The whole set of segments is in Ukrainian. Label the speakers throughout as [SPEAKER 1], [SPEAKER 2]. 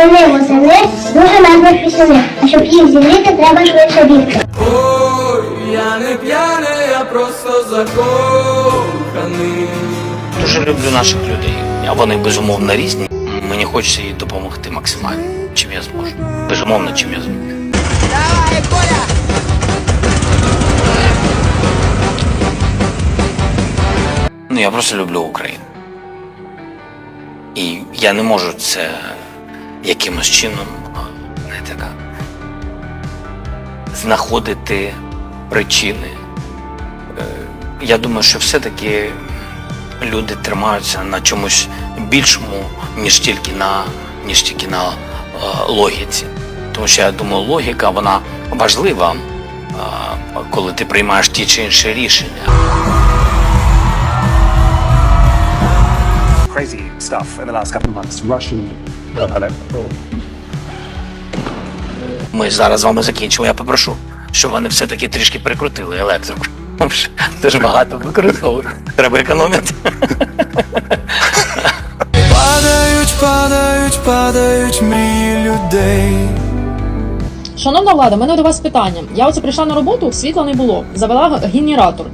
[SPEAKER 1] Восени, восени, дуже мерзнуть пісюни. А щоб їх зігріти, треба швидше бігти.
[SPEAKER 2] Ой, я не п'яний, я просто закоханий.
[SPEAKER 3] Дуже люблю наших людей, а вони безумовно різні. Мені хочеться їй допомогти максимально, чим я зможу. Безумовно, чим я зможу. Ну, я просто люблю Україну. І я не можу це якимось чином, не така, знаходити причини. Е, Я думаю, що все-таки люди тримаються на чомусь більшому, ніж тільки на, ніж тільки на е, логіці. Тому що я думаю, логіка вона важлива, е, коли ти приймаєш ті чи інші рішення.
[SPEAKER 4] Crazy stuff in the last couple of months. Russian. Oh, hello.
[SPEAKER 3] Ми зараз з вами закінчимо. Я попрошу, щоб вони все-таки трішки прикрутили електрику. Дуже багато використовують. Треба економити.
[SPEAKER 2] Падають, падають, падають мрії людей.
[SPEAKER 5] Шановна влада, у мене до вас питання. Я оце прийшла на роботу, світла не було. Завела генератор.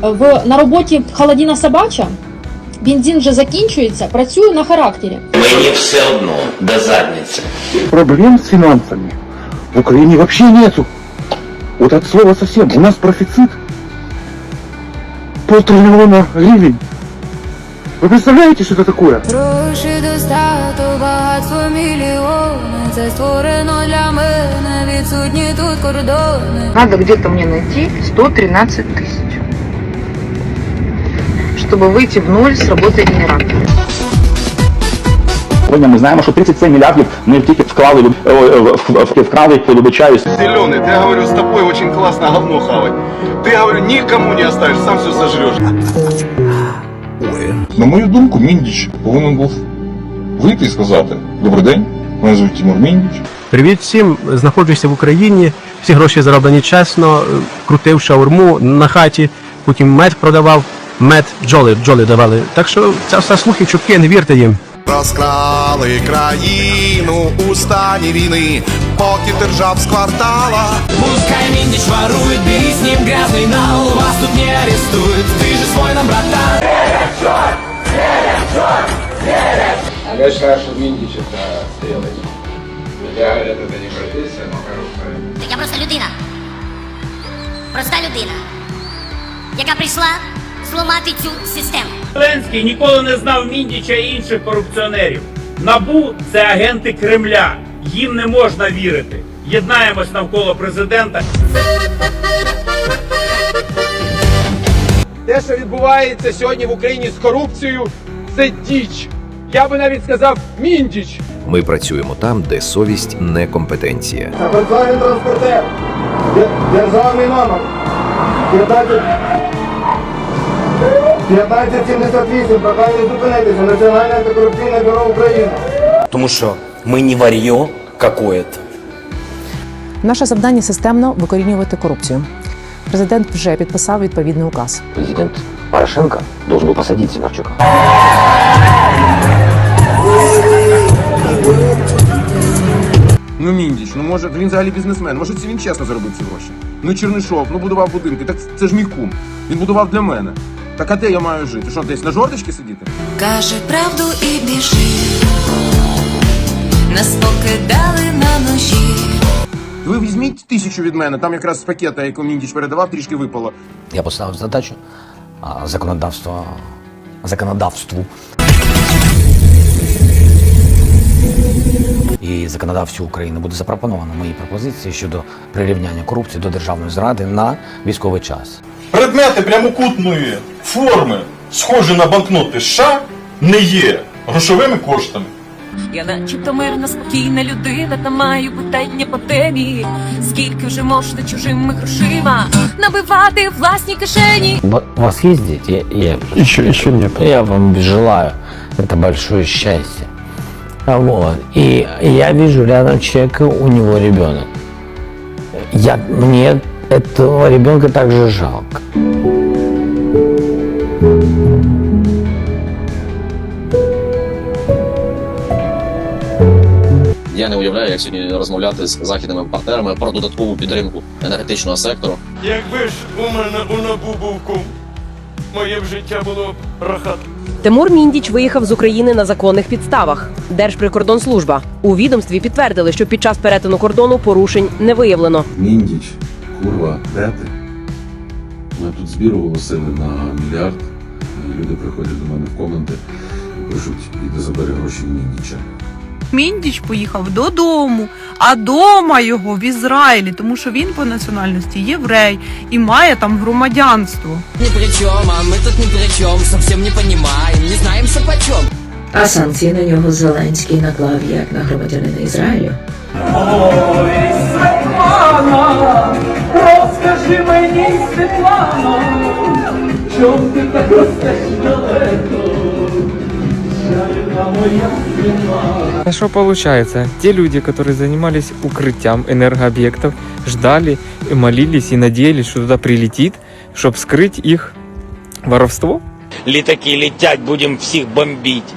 [SPEAKER 5] В, на роботі холодіна собача, бензин вже закінчується, працюю на характері.
[SPEAKER 3] Мені все одно до задниці.
[SPEAKER 6] Проблем с финансами в Украине вообще нету. Вот от слова совсем. У нас профицит полтриллиона гривен. Вы представляете, что это такое?
[SPEAKER 7] Гроші достаток, багатство мільйони. Це створено для мене, відсутні тут кордони.
[SPEAKER 8] Надо где-то мне найти 113 тысяч, чтобы выйти в ноль с работы генератора.
[SPEAKER 6] Сьогодні ми знаємо, що 37 мільярдів не тільки вклали, люб- е, е, в- в- вкрали, вибачаюсь,
[SPEAKER 9] Зеленый, ты, говорю, с тобой очень классно говно хавать. Ты, говорю, никому не оставишь, сам все сожрешь.
[SPEAKER 10] На мою думку, Міндіч повинен був вийти і сказати Добрий день, мене звуть Тимур Міндіч.
[SPEAKER 4] Привіт всім, знаходжуся в Україні. Всі гроші зароблені чесно. е, Крутив шаурму на хаті, потім мед продавав, мед джоли, джоли давали. Так що це все слухи, чутки, не вірте їм.
[SPEAKER 9] Розкрали країну у стані війни, поки держав з квартала.
[SPEAKER 2] Пускай Миндич ворует, бери с ним грязный нал Вас тут не арестуют, ты же свой нам, братан
[SPEAKER 9] Я считаю, что Міндіч это сделать. Я говорю, это не профессия, но хорошая.
[SPEAKER 1] Я просто людина. Проста людина, яка прийшла зламати цю систему.
[SPEAKER 11] Зеленський ніколи не знав Міндіча і інших корупціонерів. Набу це агенти Кремля. Їм не можна вірити. Єднаємось навколо президента.
[SPEAKER 9] Те, що відбувається сьогодні в Україні з корупцією, це діч. Я би навіть сказав міндіч.
[SPEAKER 12] Ми працюємо там, де совість не компетенція.
[SPEAKER 9] Державний транспортер. Державний номер. 15... 1578. Прохання зупинитися. Національне антикорупційне бюро України.
[SPEAKER 3] Тому що ми не вар'йо какое-то.
[SPEAKER 8] Наше завдання системно викорінювати корупцію. Президент вже підписав відповідний указ.
[SPEAKER 3] Президент Порошенко должен был посадить Сидорчука.
[SPEAKER 9] Ну міндіч, ну може він взагалі бізнесмен, може це він чесно заробив ці гроші. Ну Чернишов, ну будував будинки, так це ж мій кум. Він будував для мене. Так а де я маю жити? Що, десь на жорточці сидіти?
[SPEAKER 7] Каже правду і біжи. Нас покидали на ножі.
[SPEAKER 9] Ви візьміть тисячу від мене, там якраз з пакета, яку міндіч передавав, трішки випало.
[SPEAKER 3] Я поставив задачу а, законодавства, законодавству. І законодавцю України буде запропоновано мої пропозиції щодо прирівняння корупції до державної зради на військовий час.
[SPEAKER 10] Предмети прямокутної форми, схожі на банкноти США, не є грошовими коштами.
[SPEAKER 7] Я начебто мирна, спокійна людина, та маю питання по темі. Скільки вже можна чужими грошима набивати власні кишені?
[SPEAKER 3] У вас есть дети? Я, я, еще, еще нет. Я вам желаю. Это большое счастье. А Вот. И я вижу рядом человека, у него ребенок. Я, мне этого ребенка также жалко.
[SPEAKER 13] Я не уявляю, як сьогодні розмовляти з західними партнерами про додаткову підтримку енергетичного сектору.
[SPEAKER 2] Якби ж у мене у набу був кум, моє б життя було б рахат.
[SPEAKER 14] Тимур Міндіч виїхав з України на законних підставах. Держприкордонслужба у відомстві підтвердили, що під час перетину кордону порушень не виявлено.
[SPEAKER 15] Міндіч, курва, де ти? Ми тут збір оголосили на мільярд. Люди приходять до мене в коменти і пишуть, іди забери гроші Міндіча.
[SPEAKER 16] Міндіч поїхав додому, а дома його в Ізраїлі, тому що він по національності єврей і має там громадянство.
[SPEAKER 2] Ни при чем, а мы тут ни при чем, совсем не понимаем, не знаем почем.
[SPEAKER 17] А санкції на нього Зеленський наклав як на громадянина Ізраїлю.
[SPEAKER 2] Ой, Світлана, розкажи мені, Світлана, чом ти так ростеш далеко.
[SPEAKER 18] А что получается? Те люди, которые занимались укрытием энергообъектов, ждали, и молились и надеялись, что туда прилетит, чтобы скрыть их воровство?
[SPEAKER 3] Літаки летять, будемо всіх бомбити.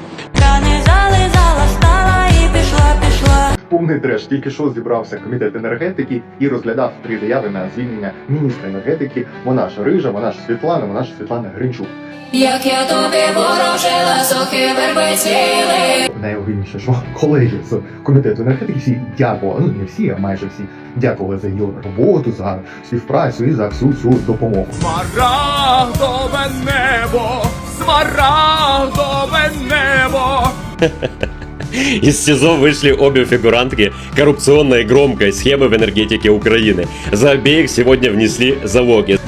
[SPEAKER 19] Повний треш. Тільки що зібрався комітет енергетики і розглядав три заяви на звільнення міністра енергетики. Вона ж рижа, вона ж Світлана, вона ж Світлана Гринчук.
[SPEAKER 7] Як я тобі ворожила, сохи верби цвіли.
[SPEAKER 19] Найогидніше, що колеги з комітету енергетики всі дякували, ну не всі, а майже всі дякували за її роботу, за співпрацю і за всю цю допомогу.
[SPEAKER 2] Смарагдове небо, смарагдове небо.
[SPEAKER 20] Из СИЗО вышли обе фигурантки коррупционной и громкой схемы в энергетике Украины. За обеих сегодня внесли залоги.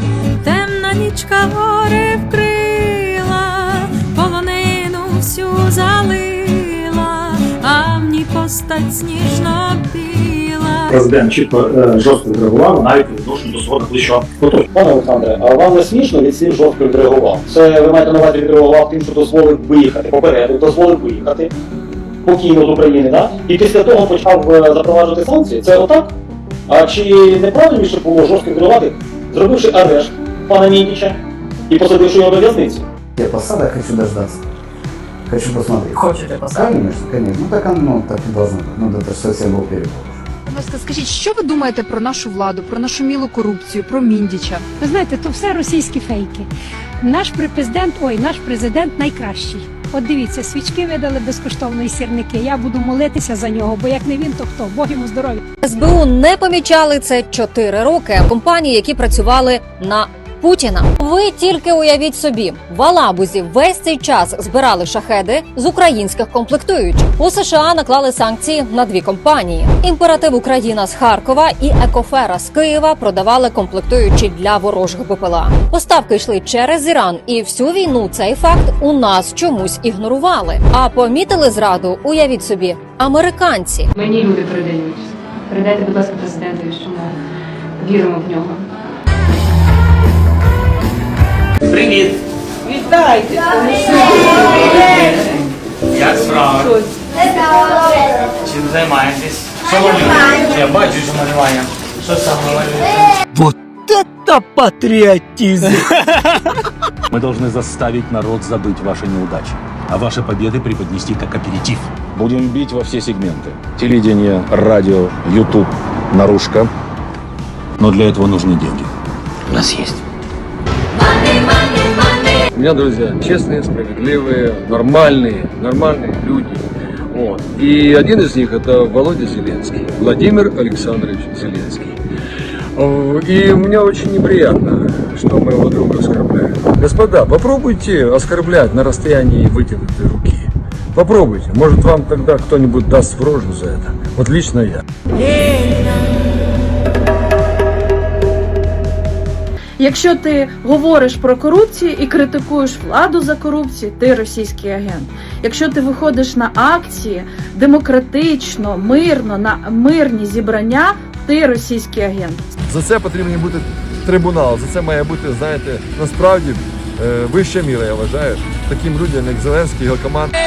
[SPEAKER 7] Темна нічка гори вкрила, полонину всю залила, а в ній постать сніжно біла.
[SPEAKER 21] Президент чітко е, жорстко відреагував навіть відносно до свого найближчого оточення. Пане Олександре, а вам не смішно від слів жорстко відреагував? Це ви маєте на увазі відреагував тим, що дозволив виїхати, попередив, дозволив виїхати покійно з України, да? і після того почав е, запроваджувати санкції. Це отак? А чи неправильніше було жорстко відреагувати, зробивши арешт пана Міндіча і посадивши його до в'язниці?
[SPEAKER 22] Я посадок хочу дождаться. Хочу посмотреть.
[SPEAKER 17] Хочете посадок?
[SPEAKER 22] Конечно, конечно. Ну так оно так и должно быть. Ну это ж совсем был перебор.
[SPEAKER 23] Будь ласка, скажіть, що ви думаєте про нашу владу, про нашу мілу корупцію, про Міндіча?
[SPEAKER 24] Ви знаєте, то все російські фейки. Наш президент, ой, наш президент найкращий. От дивіться, свічки видали безкоштовно і сірники. Я буду молитися за нього, бо як не він, то хто? Бог йому здоров'я.
[SPEAKER 25] СБУ не помічали це чотири роки. Компанії, які працювали на Путіна. Ви тільки уявіть собі, в Алабузі весь цей час збирали шахеди з українських комплектуючих. У США наклали санкції на дві компанії: імператив Україна з Харкова і Екофера з Києва продавали комплектуючі для ворожих БПЛА. Поставки йшли через Іран, і всю війну цей факт у нас чомусь ігнорували. А помітили зраду, уявіть собі, американці.
[SPEAKER 26] Мені люди передають. Передайте, будь ласка, президентові, що ми віримо в нього.
[SPEAKER 11] Привіт!
[SPEAKER 16] Вітайте!
[SPEAKER 11] Як справи? Чим займаєтесь? Що малюєте? Я бачу, що малювання. Що саме малюєте?
[SPEAKER 2] Вот это патриотизм!
[SPEAKER 27] Мы должны заставить народ забыть ваши неудачи, а ваши победы преподнести как аперитив.
[SPEAKER 6] Будем бить во все сегменты. Телевидение, радио, YouTube, наружка.
[SPEAKER 27] Но для этого нужны деньги.
[SPEAKER 3] У нас есть.
[SPEAKER 28] У меня друзья честные, справедливые, нормальные, нормальные люди. Вот. И один из них это Володя Зеленский, Владимир Александрович Зеленский. И мне очень неприятно, что моего друга оскорбляют. Господа, попробуйте оскорблять на расстоянии вытянутой руки. Попробуйте. Может, вам тогда кто-нибудь даст в рожу за это. Вот лично я.
[SPEAKER 16] Якщо ти говориш про корупцію і критикуєш владу за корупцію, ти російський агент. Якщо ти виходиш на акції демократично, мирно, на мирні зібрання, ти російський агент.
[SPEAKER 29] За це потрібен бути трибунал. За це має бути, знаєте, насправді е, вища міра, я вважаю, таким людям, як Зеленський, його команда.